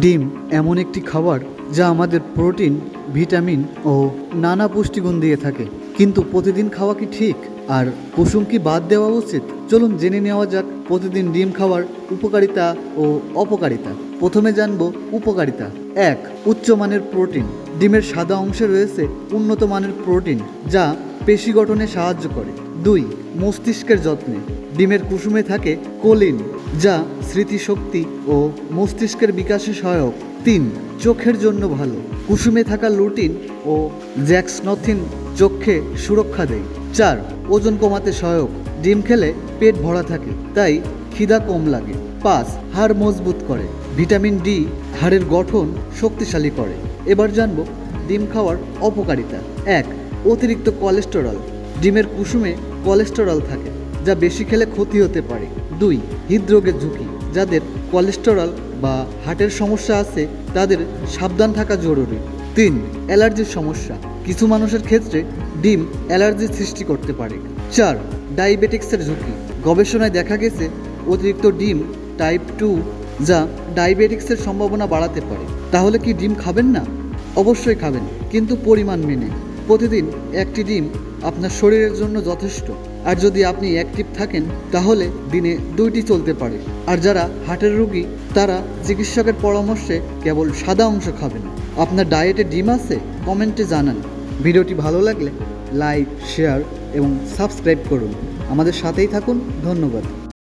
ডিম এমন একটি খাবার যা আমাদের প্রোটিন, ভিটামিন ও নানা পুষ্টিগুণ দিয়ে থাকে। কিন্তু প্রতিদিন খাওয়া কি ঠিক? আর কুসুম কি বাদ দেওয়া উচিত? চলুন জেনে নেওয়া যাক প্রতিদিন ডিম খাওয়ার উপকারিতা ও অপকারিতা। প্রথমে জানব উপকারিতা। এক উচ্চমানের প্রোটিন। ডিমের সাদা অংশে রয়েছে উন্নত মানের প্রোটিন যা পেশি গঠনে সাহায্য করে। দুই, মস্তিষ্কের যত্নে। ডিমের কুসুমে থাকে কোলিন, যা স্মৃতিশক্তি ও মস্তিষ্কের বিকাশে সহায়ক। তিন, চোখের জন্য ভালো। কুসুমে থাকা লুটিন ও জ্যাক্সনথিন চোখে সুরক্ষা দেয়। চার, ওজন কমাতে সহায়ক। ডিম খেলে পেট ভরা থাকে, তাই খিদা কম লাগে। পাঁচ, হাড় মজবুত করে। ভিটামিন ডি হাড়ের গঠন শক্তিশালী করে। এবার জানব ডিম খাওয়ার অপকারিতা। এক, অতিরিক্ত কোলেস্টেরল। ডিমের কুসুমে কোলেস্টেরল থাকে। যা বেশি খেলে ক্ষতি হতে পারে। দুই, হৃদরোগের ঝুঁকি। যাদের কোলেস্টেরল বা হার্টের সমস্যা আছে, তাদের সাবধান থাকা জরুরি। তিন, অ্যালার্জির সমস্যা। কিছু মানুষের ক্ষেত্রে ডিম অ্যালার্জি সৃষ্টি করতে পারে। চার, ডায়াবেটিক্সের ঝুঁকি। গবেষণায় দেখা গেছে, অতিরিক্ত ডিম টাইপ টু যা ডায়াবেটিক্সের সম্ভাবনা বাড়াতে পারে। তাহলে কি ডিম খাবেন না? অবশ্যই খাবেন, কিন্তু পরিমাণ মেনে। প্রতিদিন একটি ডিম আপনার শরীরের জন্য যথেষ্ট। আর যদি আপনি অ্যাক্টিভ থাকেন, তাহলে দিনে দুইটি চলতে পারে। আর যারা হার্টের রোগী, তারা চিকিৎসকের পরামর্শে কেবল সাদা অংশ খাবেন। আপনার ডায়েটে ডিম আছে? কমেন্টে জানান। ভিডিওটি ভালো লাগলে লাইক, শেয়ার এবং সাবস্ক্রাইব করুন। আমাদের সাথেই থাকুন। ধন্যবাদ।